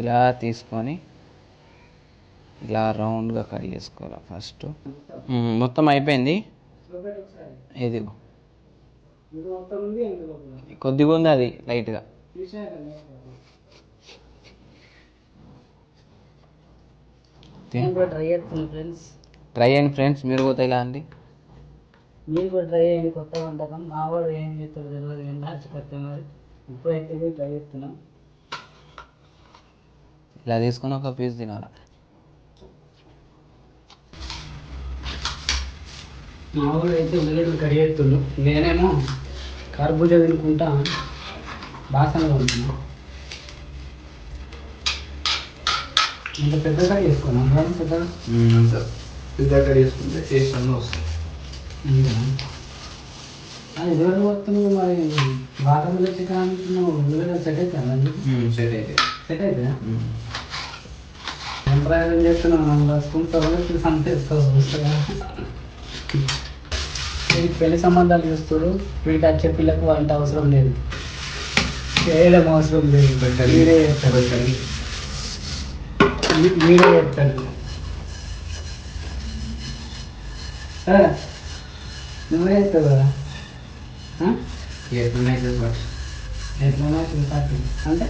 ఇలా తీసుకొని ఇలా రౌండ్గా కట్ చేసుకోవాలి ఫస్ట్. మొత్తం అయిపోయింది? ఇది కొద్దిగా ఉంది అది లైట్గా. ట్రై చేయండి ఫ్రెండ్స్ మీరు పోతే ఇలా అండి. మీరు కూడా ట్రై చేయండి కొత్త వంటకం. మా వాడు ఏం చేస్తాడు తెలియదు ఏం దాచిపోతే మరి ఇప్పుడైతే ట్రై చేస్తున్నాం. ఇలా తీసుకొని ఒక పీస్ తినాలి మా వాడు అయితే ఉల్లిగడ్డలు చేస్తుండు నేనేమో కర్బూజా తినుకుంటా బాసనలు ఉంటున్నా ఇంత పెద్దగా చేసుకున్నాం కానీ పెద్దగా? పెద్ద కట్ చేసుకుంటే టేస్ట్ అన్నీ వస్తుంది అది ఎవరు వస్తున్నావు మరి వాటర్ చికెన్ అంటున్నావు. ఉల్లిగడ్డలు సెట్ అవుతాను సెట్ అయితే సెట్ అవుతుందా ఏం ప్రయోగం చేస్తున్నావు నన్ను రాసుకుంటావు సంతేస్తావు వీడికి పెళ్ళి సంబంధాలు చూస్తారు వీడికి వచ్చే పిల్లకు వంట అవసరం లేదు చేయడం అవసరం లేదు మీరే చేస్తారు మీ- మీరే చేస్తారు ఆ? నువ్వే చేస్తావు కదా? ఎట్లనైతే బట్ ఎట్లైనా చూసాను అంటే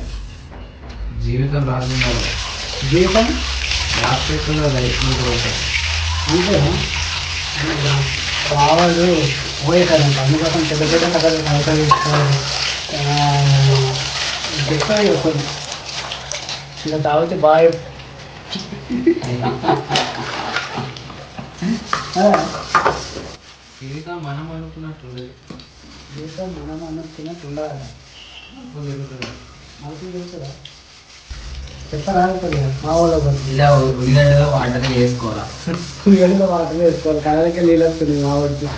జీవితం రాకుండా జీవితం రాష్ట్రంలో లైఫ్ అంతే రావాడు పోయేటారంట అందుకోసం పెద్ద పెద్ద కథలు ఎక్కువ చెప్పదు ఇంకా తాగితే బాగా జీవితం మనం అనుకున్నట్టు జీవితం మనం అనుకున్నట్టు ఉండాలి. మనకి తెలుసురా చెప్పరా కొద్దిగా మా వాళ్ళు ఒకటి ఇలా ఉల్లిగడ్డలో వాటర్ వేసుకోవాలా? వాటర్ నీళ్ళు వస్తుంది మా వాడికి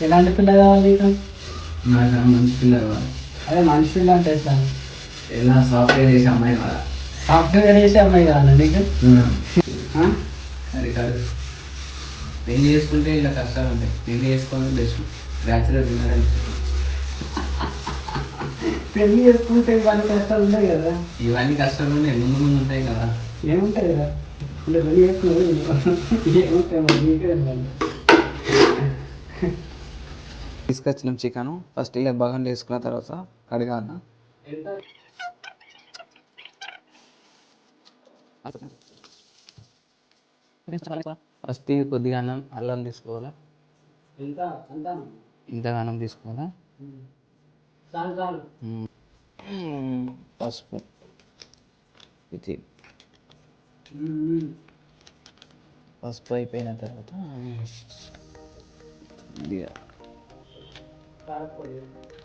ఎలాంటి పిల్ల కావాలి నీకు? మంచి పిల్లలు కావాలి. అదే మంచి పిల్ల అంటే ఎట్లా? ఎలా? సాఫ్ట్వేర్ చేసే అమ్మాయి కదా సాఫ్ట్వేర్ చేసే అమ్మాయి కావాలి నీకు? అది కాదు. పెళ్ళి చేసుకుంటే ఇలా కష్టాలు ఉంటాయి. పెళ్ళి చేసుకోవడం బెస్ట్. బ్యాచులర్ తినాలంటే పెళ్ళి చేసుకుంటే ఇవన్నీ కష్టాలు ఉన్నాయి కదా. ఇవన్నీ కష్టాలు ఉన్నాయి ముందు ముందు ఉంటాయి కదా. ఏముంటాయి కదా? అంటే పెళ్ళి చేసుకున్నది ఏముంటాయి మరి. తీసుకొచ్చినాం చికెన్. ఫస్ట్ ఇలా బాగా వేసుకున్న తర్వాత కడిగాను ఎంత? ఫస్ట్ కొద్దిగా అన్నం అల్లం తీసుకోవాలా? ఎంత? అంత? ఇంతగానం తీసుకోవాలా. పసుపు. ఇది. పసుపు అయిపోయిన తర్వాత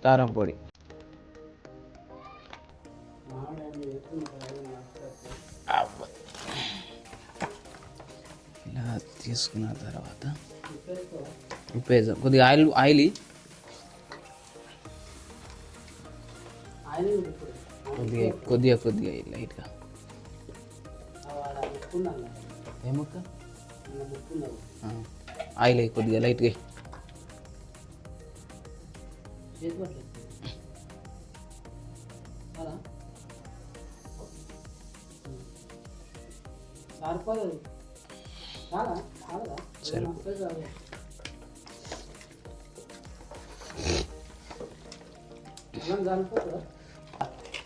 కారం పొడి. ఇలా తీసుకున్న తర్వాత ఉప్పు కొద్దిగా ఆయిల్ ఆయిల్ కొద్దిగా కొద్దిగా కొద్దిగా లైట్గా వాడు ముట్టుకున్నాను ఏ ముక్క ముట్టుకున్నాను ఆ, ఆయిల్ వేయి కొద్దిగా లైట్గా వేయి. చేతి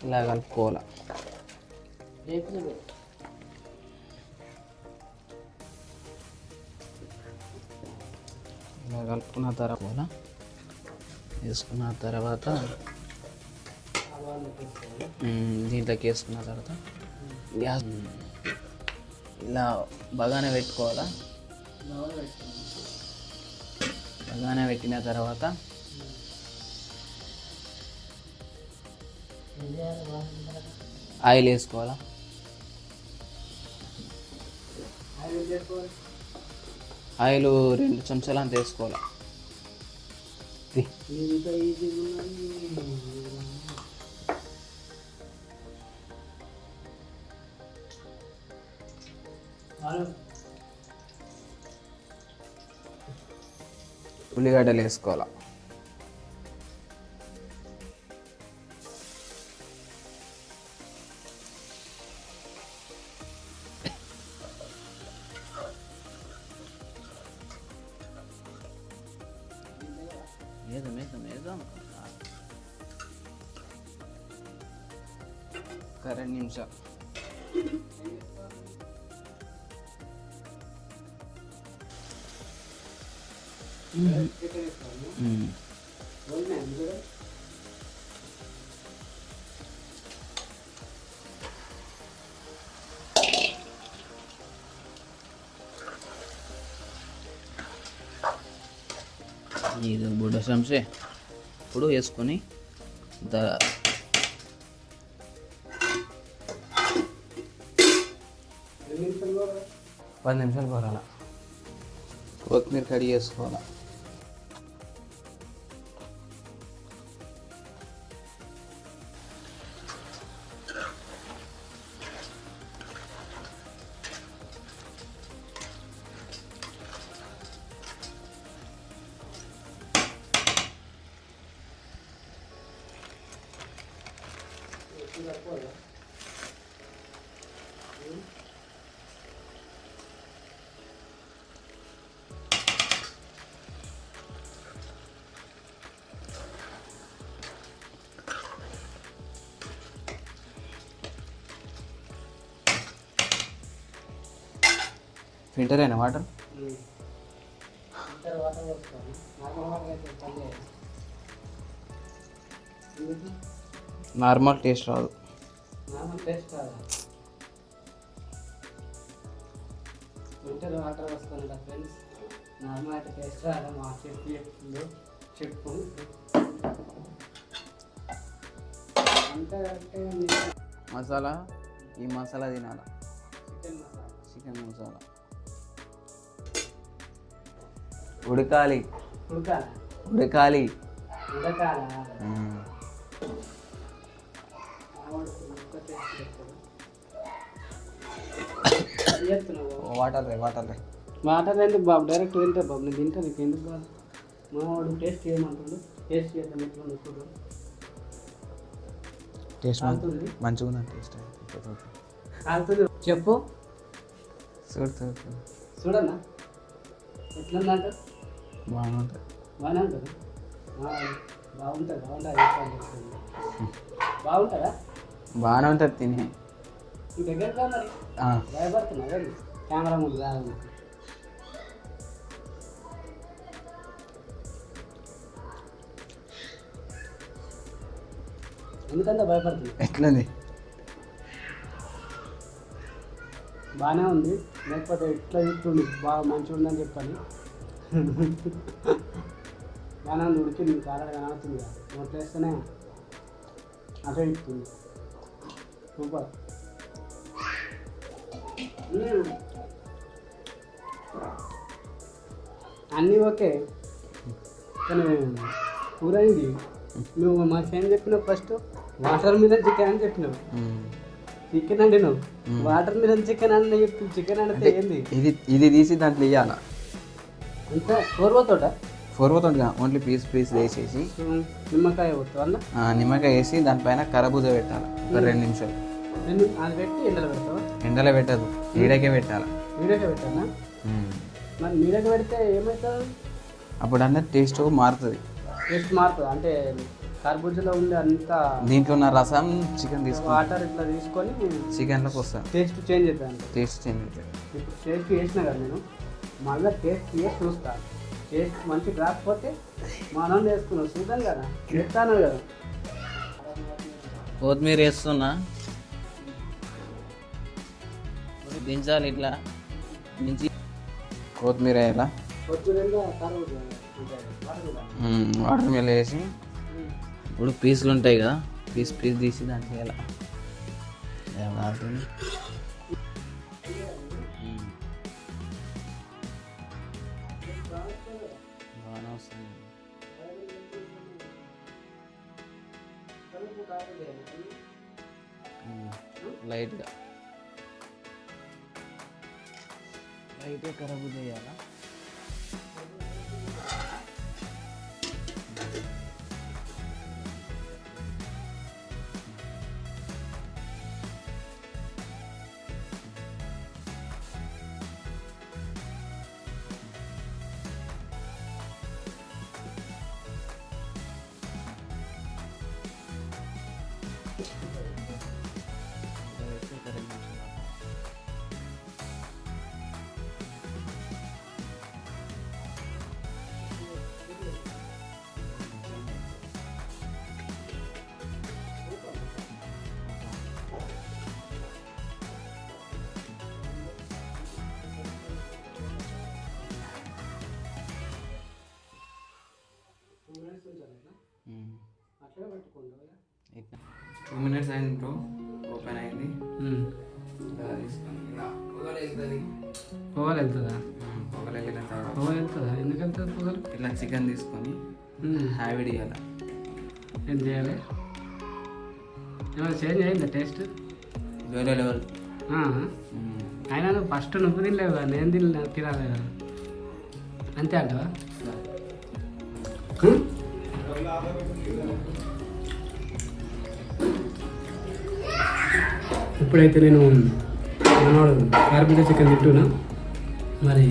ఇలా కలుపుకోవాలి. ఇలా కలుపుకున్న తర్వాత వేసుకున్న తర్వాత దీంట్లోకి వేసుకున్న తర్వాత గ్యాస్ ఇలా బాగానే పెట్టుకోవాలా. బాగానే పెట్టిన తర్వాత ఆయిల్ వేసుకోవాలా? ఆయిల్ రెండు చెంచాలు అంత వేసుకోవాలి? ఉల్లిగడ్డలు వేసుకోవాలా? ఒక రెండు నిమిషాలు. ఇది బుడ్డ చెంచే ఇప్పుడు వేసుకొని దా పది నిమిషాలు పోరాల కొత్తిమీర కడిగి వేసుకోవాలా ఫిల్టర్ అయినా వాటర్? నార్మల్ టేస్ట్ రాదు. నార్మల్ టేస్ట్ కాదు ఫిల్టర్ వాటర్ వస్తుంది కదా ఫ్రెండ్స్ నార్మల్ అయితే టేస్ట్ రాదు మా చెప్పు చెప్తుందో మసాలా ఈ మసాలా తినాలా? చికెన్ మసాలా. చికెన్ మసాలా. ఉడకాలి. ఉడకాల. ఉడకాలి. ఉడకాల? వాటర్ రే వాటర్ రే. వాటర్ ఎందుకు బాబు డైరెక్ట్ తింటే బాబు నేను తింటా నీకు ఎందుకు కాదు మావాడు టేస్ట్ చేయమంటుండు టేస్ట్ చేద్దాం ఎట్లా చూడు టేస్ట్ మంచిగా ఉందా? టేస్ట్ కాలుతుంది. చెప్పు. చూడు చూడు చూడు. చూడన్నా? ఎట్లుందంట? బాగుంటుంది. బాగానే ఉంటుంది బాగుంటుంది బాగుంటుంది బాగుంటుందా? బాగానే ఉంటుంది తినే. నీ దగ్గరగా మరి? భయపడుతున్నా కెమెరా ముందు కాదు ఎందుకంత భయపడుతుంది ఎట్లుంది? బాగానే ఉంది. లేకపోతే ఇట్లా ఇట్లుంది బాగా మంచిగా ఉందని చెప్పని బాగానే ఉంది ఉడికింది చాలా కనబడుతుంది నోట్లో వేస్తేనే అదే ఇస్తుంది సూపర్. అన్నీ ఓకే. కానీ కూర అయింది నువ్వు మాకు ఏం చెప్పినావు ఫస్ట్. వాటర్ మీద చికెన్ అని చెప్పినావు. చికెన్ అంటే నువ్వు. వాటర్ మీద చికెన్ అని చెప్పి చికెన్ అంటే ఏంది? ఇది ఇది తీసి దాంట్లో వేయాల అంత కోరువతోట ఫోర్వతోటిగా ఓన్లీ పీస్ పీస్ వేసేసి నిమ్మకాయ నిమ్మకాయ వేసి దానిపైన కరబూజ పెట్టాలి ఒక రెండు నిమిషాలు. అది పెట్టి ఎండలో పెడతావా? ఎండలో పెట్టదు నీడకే పెట్టాలి. నీడకే పెట్టానా మ్మ్. మరి నీడకి పెడితే ఏమవుతుంది అప్పుడు అన్నది టేస్ట్ మారుతుంది. టేస్ట్ మారుతుంది అంటే కర్బూజలో ఉండే అంత దీంట్లో ఉన్న రసం చికెన్ తీసుకుంటాం వాటర్ ఇట్లా తీసుకొని చికెన్లోకి వస్తాను టేస్ట్ చేంజ్ అవుతుంది టేస్ట్ చేంజ్ అవుతుంది టేస్ట్ చేసిన కదా నేను. మళ్ళీ టేస్ట్ చేసి చూస్తా. టేస్ట్ మంచి రాకపోతే మనం వేసుకున్నాం చూద్దాం కదా? చెప్తాను కదా? కొత్తిమీర వేస్తున్నా. దించాలి ఇట్లా. దించి కొత్తిమీర వేయాలా? అంటే వాటర్ మిల్ వేసి. ఇప్పుడు పీసులు ఉంటాయి కదా పీస్ పీస్ తీసి దాంట్లో వేయాలి మ్మ్. లైట్గా. లైట్గా ఖరాబు చేయాలా? టూ మినిట్స్ అయింది బ్రో. ఓపెన్ అయింది. ఇలా ఇలా పొగలు వెళ్తుంది పొగలు వెళ్ళిన తర్వాత. పొగలు వెళ్తుందా ఎందుకు వెళ్తుంది పొగలు? ఇట్లా చికెన్ తీసుకొని. హ్యావిడ్ ఇవ్వాలి ఏం చేయాలి? ఏమైనా చేంజ్ అయిందా టేస్ట్? వేరే లెవెల్ అయినా నువ్వు ఫస్ట్ నువ్వు తినలేవు కదా నేను తినలే తినాలి కదా. అంతే అంటవా? ఇప్పుడైతే నేను మనవాడు కార్బిక చికెన్ తింటున్నా. మరి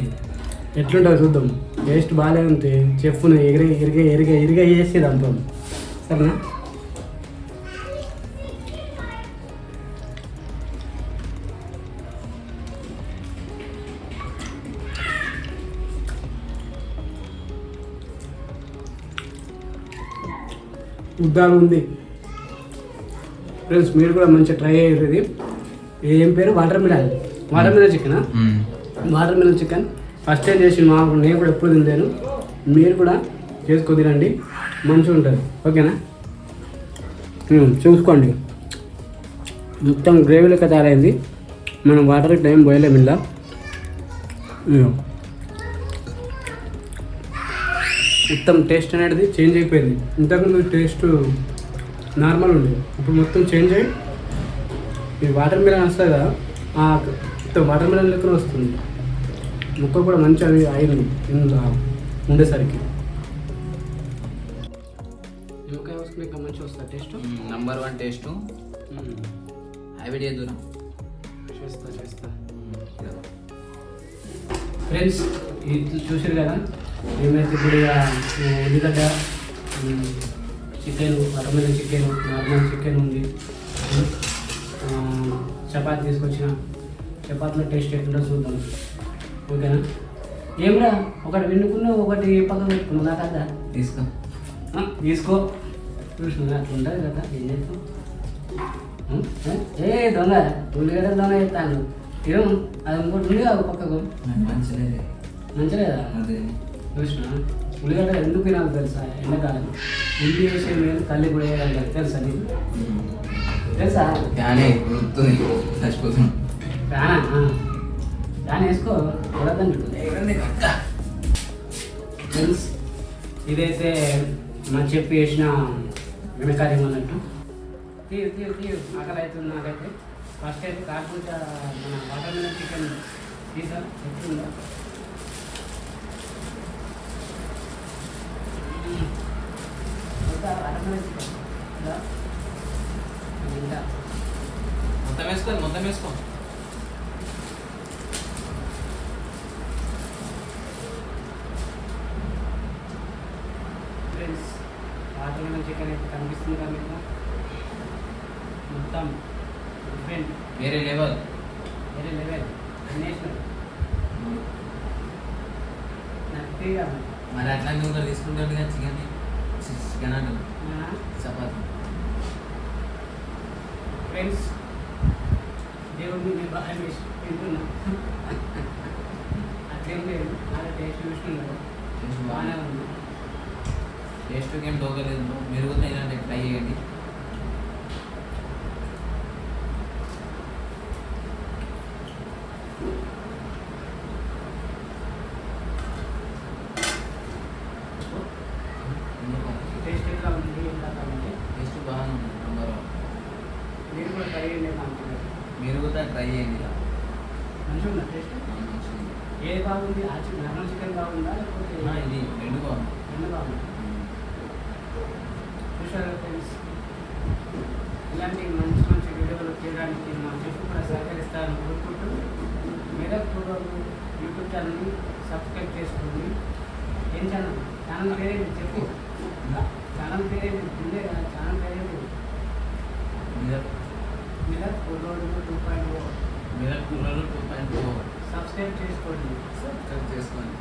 ఎట్లుంటుందో చూద్దాం. టేస్ట్ బాగాలే ఉంటే చెప్పును ఎగిరి ఎరిగే ఎరిగే ఎరిగే చేసేది దాంతో సరేనా? ఉద్దాలు ఉంది. ఫ్రెండ్స్ మీరు కూడా మంచిగా ట్రై అయ్యారు ఇది ఏం పేరు? Water melon. వాటర్ మిలన్ చికెనా? Water melon chicken. First time చేసి మా నేను కూడా ఎప్పుడు తినలేను. మీరు కూడా చేసుకొని తినండి. మంచిగా ఉంటుంది. ఓకేనా? చూసుకోండి. మొత్తం గ్రేవీ లెక్క తయారైంది. మనం వాటర్ టైం పోయలేము ఇలా. మొత్తం టేస్ట్ అనేది చేంజ్ అయిపోయింది. ఇంతకుముందు టేస్ట్ నార్మల్ ఉండేది. ఇప్పుడు మొత్తం చేంజ్ అయ్యి ఈ వాటర్ మిలన్ వస్తుంది కదా వాటర్ మిలన్ లెక్కన వస్తుంది. ముక్క కూడా మంచి అది ఇందులో ఉండేసరికి. నిమ్మకాయ వేసుకుని ఇంకా మంచిగా వస్తుంది టేస్ట్? నంబర్ వన్ టేస్ట్ హ్యావిడ్ చేద్దాం చేస్తా చేస్తా. ఫ్రెండ్స్ ఇది చూసారు కదా మేమైతే ఇప్పుడు ఉల్లిగడ్డ చికెన్ అరమైన చికెన్ నార్మల్ చికెన్ ఉంది. చపాతీ తీసుకొచ్చిన. చపాతీలో టేస్ట్ ఎట్లుందో చూద్దాం. ఓకేనా? ఏమిరా ఒకటి విన్నుకున్నావు ఒకటి పక్కన పెట్టుకున్నావు? నాకు అద్దా తీసుకో. తీసుకో. చూసిన అట్లా ఉంటుంది కదా ఏం చేస్తాం? ఏ దొంగ ఉల్లిగడ్డ దొంగ చెప్తాను ఏం అది ఇంకోటి ఉంది కదా పక్కకు మంచిదే. మంచిలేదా అదే. చూసిన ఉల్లిగడ్డ ఎందుకు తినాలి తెలుసా? ఎండాకాలం. ఉల్లి వేసే కళ్ళు కూడా కదా, తెలుసా నీకు? తెలుసా? ఫ్యానా ఫ్యాన్? వేసుకో ఫ్రెండ్స్ ఇదైతే మన చెప్పి వేసిన వెనకార్యం అన్నట్టు. తీరు తీరు తీరు. ఆకలి అవుతుంది నాకైతే. ఫస్ట్ అయితే కాకుండా మన వాటర్ మిలన్ చికెన్ తీసా. వద్దా వాటర్ మిలన్ చికెన్ మొత్తం వేసుకో మొత్తం వేసుకో ఫ్రెండ్స్ మిలన్ చికెన్ అయితే కనిపిస్తుంది కదా మీకు? మొత్తం డిఫరెంట్ వేరే లెవెల్. వేరే లెవెల్. నేషనల్ నాకు మరి అట్లా నువ్వు తీసుకుంటాడు కదా చికెన్ చికెన్ అంటే చపాతి. ఫ్రెండ్స్ దేవుడిని నేను బాగా తింటున్నా అట్లేం లేదు అలా టేస్ట్ చూసుకున్నారు బాగానే ఉంది టేస్ట్ ఏం డోకలేదు మీరు కూడా ఇలాంటి ట్రై చేయండి టేస్ట్ ఎట్లా ఉంది ఎంత ఉంది టేస్ట్ బాగానే ఉంది నెంబర్ వన్ మీరు కూడా ట్రై చేయండి అనుకుంటున్నారు మీరు కూడా ట్రై చేయండి ఇలా మంచిగా ఉందా టేస్ట్ మంచిది. ఏది బాగుంది ఆ చికెన్ నార్మల్ చికెన్ బాగుందా లేకపోతే ఆ, ఇది రెండు బాగుంది రెండు బాగుంది చూసారా ఫ్రెండ్స్ ఇలాంటి మంచి మంచి వీడియోలు చేయడానికి మా చెప్పు కూడా సహకరిస్తారని కోరుకుంటూ మెదక్ పూర్వం యూట్యూబ్ ఛానల్ని సబ్స్క్రైబ్ చేసుకోండి. ఏం ఛానల్? ఛానల్ పేరేంటి? చెప్పు. ఛానల్ పేరేంటి? ఉందే కదా ఛానల్ పేరేంటి? మెదక్. పూర్వం టూ పాయింట్ మీద కూరలు టూ పాయింట్ ఫోర్ సబ్స్క్రైబ్ చేసుకోండి. సబ్స్క్రైబ్ చేసుకోండి.